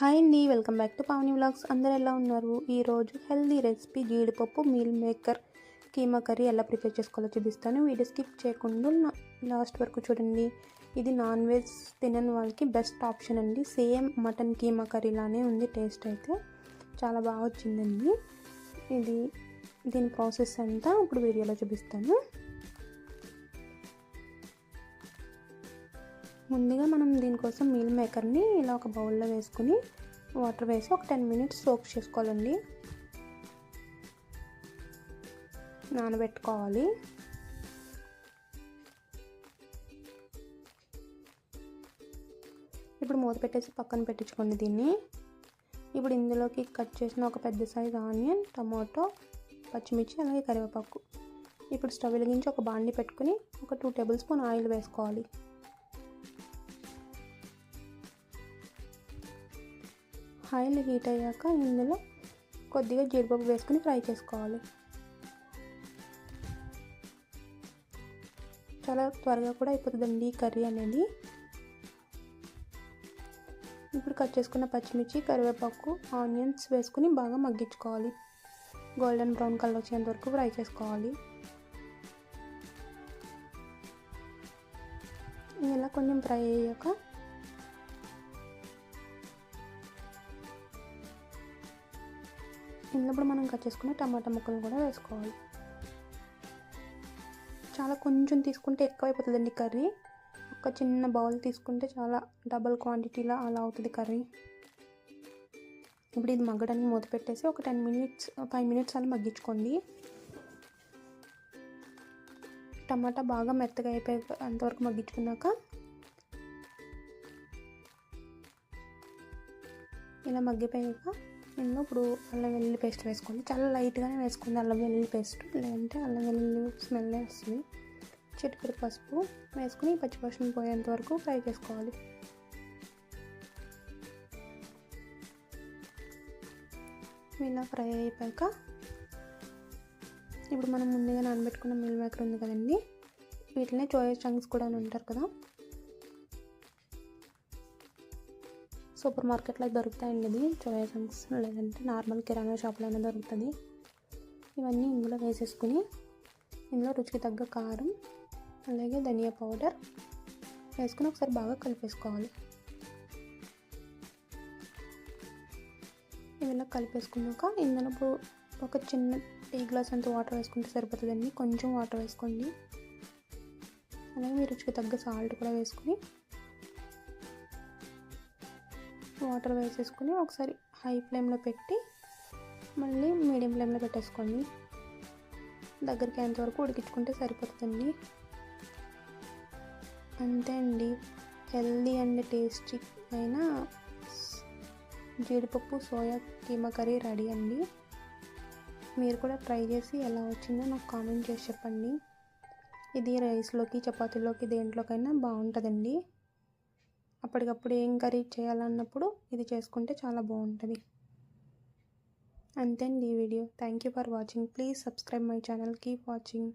Hi అండి welcome back to Pavani vlogs. అందరు ఎలా ఉన్నారు? ఈరోజు హెల్దీ రెసిపీ జీడిపప్పు మీల్ మేకర్. కీమా కర్రీ ఎలా ప్రిపేర్ చేసుకోవాలో చూపిస్తాను. వీడియో స్కిప్ చేయకుండా లాస్ట్ వరకు చూడండి. ఇది నాన్ వెజ్ తినని వాళ్ళకి బెస్ట్ ఆప్షన్ అండి. సేమ్ మటన్ కీమా కర్రీ లానే ఉంది టేస్ట్ అయితే చాలా బాగా వచ్చిందండి. ఇది దీని ప్రాసెస్ అంతా ఇప్పుడు వీడియోలో చూపిస్తాను. ముందుగా మనం దీనికోసం మీల్ మేకర్ని ఇలా ఒక బౌల్లో వేసుకుని వాటర్ వేసి ఒక టెన్ మినిట్స్ సోక్ చేసుకోవాలండి. నానబెట్టుకోవాలి. ఇప్పుడు మూత పెట్టేసి పక్కన పెట్టించుకోండి దీన్ని. ఇప్పుడు ఇందులోకి కట్ చేసిన ఒక పెద్ద సైజ్ ఆనియన్ టమాటో పచ్చిమిర్చి అలాగే కరివేపాకు. ఇప్పుడు స్టవ్ వెలిగించి ఒక బాండి పెట్టుకుని ఒక టూ టేబుల్ స్పూన్ ఆయిల్ వేసుకోవాలి. ఆయిల్ హీట్ అయ్యాక ఇందులో కొద్దిగా జీడిపప్పు వేసుకుని ఫ్రై చేసుకోవాలి. చాలా త్వరగా కూడా అయిపోతుందండి ఈ కర్రీ అనేది. ఇప్పుడు కట్ చేసుకున్న పచ్చిమిర్చి కరివేపాకు ఆనియన్స్ వేసుకుని బాగా మగ్గించుకోవాలి. గోల్డెన్ బ్రౌన్ కలర్ వచ్చేంత వరకు ఫ్రై చేసుకోవాలి. ఇలా కొంచెం ఫ్రై అయ్యాక ఇందులో ఇప్పుడు మనం కట్ చేసుకున్న టమాటా ముక్కలు కూడా వేసుకోవాలి. చాలా కొంచెం తీసుకుంటే ఎక్కువ అయిపోతుందండి కర్రీ. ఒక చిన్న బౌల్ తీసుకుంటే చాలా డబల్ క్వాంటిటీలో అలా అవుతుంది కర్రీ. ఇప్పుడు ఇది మగ్గడానికి మూత పెట్టేసి ఒక టెన్ మినిట్స్ ఫైవ్ మినిట్స్ అలా మగ్గించుకోండి. టమాటా బాగా మెత్తగా అయిపోయి అంతవరకు మగ్గించుకున్నాక ఇలా మగ్గిపోయాక నేను ఇప్పుడు అల్లం వెల్లుల్లి పేస్ట్ వేసుకోండి. చాలా లైట్గానే వేసుకుంది అల్లం వెల్లుల్లి పేస్ట్. లేదంటే అల్లం వెల్లుల్లి స్మెల్ వస్తుంది. చిటికెడు పసుపు వేసుకుని పచ్చిపసుపు పోయేంత వరకు ఫ్రై చేసుకోవాలి. ఇలా ఫ్రై అయిపోయాక ఇప్పుడు మనం ముందుగా నానబెట్టుకున్న మిల్ మేకర్ ఉంది కదండి. వీటినే చోయా చంక్స్ కూడా అని ఉంటారు కదా. సూపర్ మార్కెట్లో దొరుకుతాయండి ఇది. చోయాసంక్స్ లేదంటే నార్మల్ కిరాణా షాప్లోనే దొరుకుతుంది. ఇవన్నీ ఇందులో వేసేసుకుని ఇందులో రుచికి తగ్గ కారం అలాగే ధనియా పౌడర్ వేసుకుని ఒకసారి బాగా కలిపేసుకోవాలి. ఇవన్నీ కలిపేసుకున్నాక ఇందులో ఇప్పుడు ఒక చిన్న టీ గ్లాస్ అంత వాటర్ వేసుకుంటే సరిపోతుందండి. కొంచెం వాటర్ వేసుకోండి. అలాగే మీ రుచికి తగ్గ సాల్ట్ కూడా వేసుకుని వాటర్ వేసేసుకుని ఒకసారి హై ఫ్లేమ్లో పెట్టి మళ్ళీ మీడియం ఫ్లేమ్లో పెట్టేసుకోండి. దగ్గరికి అంతవరకు ఉడికించుకుంటే సరిపోతుందండి. అంతే అండి. హెల్దీ అండ్ టేస్టీ అయిన జీడిపప్పు సోయా కీమా కర్రీ రెడీ అండి. మీరు కూడా ట్రై చేసి ఎలా వచ్చిందో నాకు కామెంట్ చేసి చెప్పండి. ఇది రైస్లోకి చపాతీలోకి దేంట్లోకైనా బాగుంటుందండి. అప్పటికప్పుడు ఏం కర్రీ చేయాలన్నప్పుడు ఇది చేసుకుంటే చాలా బాగుంటుంది. అంతేండి ఈ video. Thank you for watching please subscribe my channel keep watching